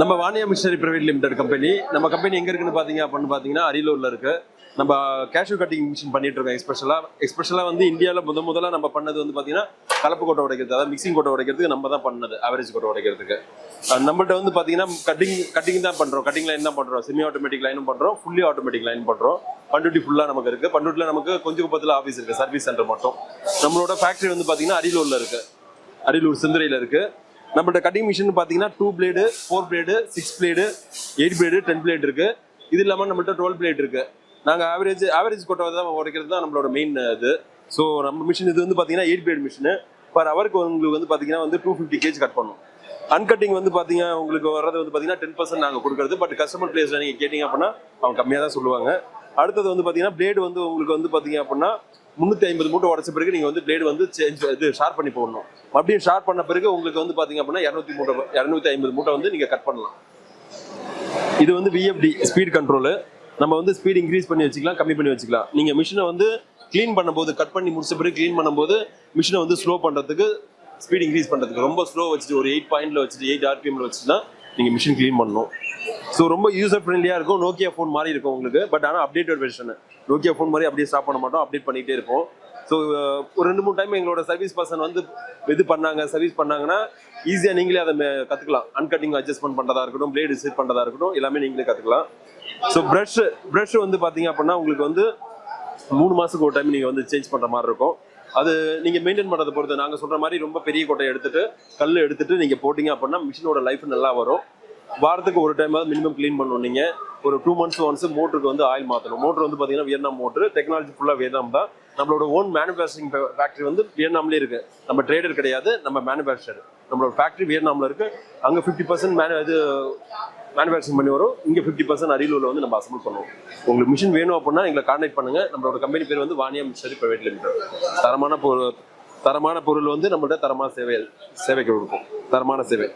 நம்ம Vaniya machinery private limited company நம்ம company எங்க இருக்குன்னு பாத்தீங்க அப்படின்னு பாத்தீங்கன்னா அரியலூர்ல இருக்கு. நம்ம கேஷ்யூ கட்டிங் மிஷின் பண்ணிட்டு இருக்கோம் எஸ்பெஷலா எஸ்பெஷலா வந்து இந்தியாவில் முத முதல்ல நம்ம பண்ணது வந்து பாத்தீங்கன்னா கலப்பு கொட்டை உடைக்கிறது. அதாவது மிக்சிங் கோட்டை உடைக்கிறதுக்கு நம்ம தான் பண்ணது அவரேஜ் கோட்டை உடைக்கிறதுக்கு. நம்மள்ட்ட வந்து பாத்தீங்கன்னா கட்டிங் கட்டிங் தான் பண்றோம். கட்டிங் லைன் தான் பண்றோம். செமி ஆட்டோமேட்டிக் லைனும் பண்றோம். ஃபுல்லி ஆட்டோமேட்டிக் லைன் பண்றோம். பண்ருட்டி ஃபுல்லா நமக்கு இருக்கு. பண்ருட்டில நமக்கு கொஞ்சம் குப்பத்தில் ஆஃபீஸ் இருக்கு சர்வீஸ் சென்டர் மட்டும். நம்மளோட ஃபேக்டரி வந்து பாத்தீங்கன்னா அரியலூர்ல இருக்கு. அரியலூர் செந்துறையில இருக்கு. நம்மள்ட்ட கட்டிங் மிஷின் பார்த்தீங்கன்னா two blade four blade six blade eight blade ten blade இருக்கு. இது இல்லாமல் நம்மள்ட்ட டுவெல் பிளேட் இருக்கு. நாங்கள் ஆவரேஜ் ஆவரேஜ் கொட்டை தான் உடைக்கிறது தான் நம்மளோட மெயின் இது. ஸோ நம்ம மிஷின் இது வந்து பார்த்தீங்கன்னா எயிட் பிளேட் மிஷின் பர் ஹவருக்கு உங்களுக்கு வந்து பார்த்தீங்கன்னா வந்து டூ ஃபிஃப்டி கேஜ் கட் பண்ணும். அன்கட்டிங் வந்து பார்த்தீங்கன்னா உங்களுக்கு வர்றது வந்து பார்த்தீங்கன்னா டென் பர்சன்ட் நாங்கள் கொடுக்குறது. பட் கஸ்டமர் பிளேஸில் நீங்கள் கேட்டிங்க அப்படின்னா அவங்க கம்மியாக தான் சொல்லுவாங்க. அடுத்தது வந்து பார்த்தீங்கன்னா பிளேடு வந்து உங்களுக்கு வந்து பார்த்தீங்க அப்படின்னா முந்நூற்றி ஐம்பது மூட்டை உடச்ச பிறகு நீங்கள் வந்து பிளேடு வந்து சேஞ்ச் இது ஷார்ப் பண்ணி போடணும். மறுபடியும் ஷார்ப் பண்ண பிறகு உங்களுக்கு வந்து பார்த்தீங்க அப்படின்னா இரநூத்தி மூட்டை இரநூத்தி ஐம்பது மூட்டை வந்து நீங்கள் கட் பண்ணலாம். இது வந்து விஎஃப்டி ஸ்பீட் கண்ட்ரோலு நம்ம வந்து ஸ்பீட் இன்க்ரீஸ் பண்ணி வச்சுக்கலாம் கம்மி பண்ணி வச்சுக்கலாம். நீங்கள் மிஷினை வந்து க்ளீன் பண்ணும்போது கட் பண்ணி முடிச்ச பிறகு க்ளீன் பண்ணும்போது மிஷினை வந்து ஸ்லோ பண்ணுறதுக்கு ஸ்பீட் இன்க்ரீஸ் பண்ணுறதுக்கு ரொம்ப ஸ்லோ வச்சுட்டு ஒரு எயிட் பாயிண்ட்ல வச்சுட்டு எயிட் ஆர்பிஎம்ல வச்சுட்டு நீங்கள் மிஷின் க்ளீன் பண்ணணும். ஸோ ரொம்ப யூசர் ஃப்ரெண்ட்லியாக இருக்கும். நோக்கியா ஃபோன் மாதிரி இருக்கும் உங்களுக்கு. பட் ஆனால் அப்டேட்டட் வெர்ஷன் நோக்கியா ஃபோன் மாதிரி அப்படியே ஸ்டாப் பண்ண மாட்டோம். அப்டேட் பண்ணிகிட்டே இருப்போம். ஸோ ஒரு ரெண்டு மூணு டைம் எங்களோட சர்வீஸ் பர்சன் வந்து இது பண்ணாங்க சர்வீஸ் பண்ணாங்கன்னா ஈஸியாக நீங்களே அதை கற்றுக்கலாம் அன்கட்டிங் அட்ஜஸ்ட்மெண்ட் பண்ணுறதா இருக்கட்டும் பிளேடு செட் பண்ணுறதா இருக்கட்டும் எல்லாமே நீங்களே கற்றுக்கலாம் ஸோ ப்ரஷ் ப்ரஷ் வந்து பார்த்தீங்க அப்படின்னா உங்களுக்கு வந்து மூணு மாதத்துக்கு ஒரு டைம் நீங்கள் வந்து சேஞ்ச் பண்ணுற மாதிரி இருக்கும். அது நீங்கள் மெயின்டைன் பண்ணுறதை பொறுத்து நாங்கள் சொல்கிற மாதிரி ரொம்ப பெரிய கொட்டையை எடுத்துட்டு கல் எடுத்துட்டு நீங்கள் போட்டிங்க அப்படின்னா மிஷினோட லைஃப் நல்லா வரும். வாரத்துக்கு ஒரு டைமாவது மினிமம் க்ளீன் பண்ணுவோம் நீங்கள் ஒரு டூ மந்த்ஸ் ஒன்ஸ் மோட்டருக்கு வந்து ஆயில் மாற்றணும் மோட்டர் வந்து பார்த்தீங்கன்னா வியட்நாம் மோட்டர் டெக்னாலஜி ஃபுல்லாக வியட்நாம் தான். நம்மளோட ஓன் மேனுஃபேக்சரிங் ஃபேக்ட்ரி வந்து வியட்நாம்லேயே இருக்கு. நம்ம ட்ரேடர் கிடையாது நம்ம மேனுஃபேக்சர் நம்மளோட ஃபேக்ட்ரி வியட்நாமில் இருக்கு. அங்கே ஃபிஃப்டி பர்சன்ட் மேனு இது மேனுஃபேக்சரிங் பண்ணி வரும். இங்கே ஃபிஃப்டி பர்சன்ட் அரியலூரில் வந்து நம்ம அசம்பிள் பண்ணுவோம். உங்களுக்கு மிஷின் வேணும் அப்படின்னா எங்களை கான்டாக்ட் பண்ணுங்கள் நம்மளோட கம்பெனி பேர் வந்து வானியா மிஷனரி ப்ரைவேட் லிமிடெட் தரமான பொருள் தரமான பொருள் வந்து நம்மள்ட்ட தரமான சேவை சேவைக்கு கொடுப்போம் தரமான சேவை.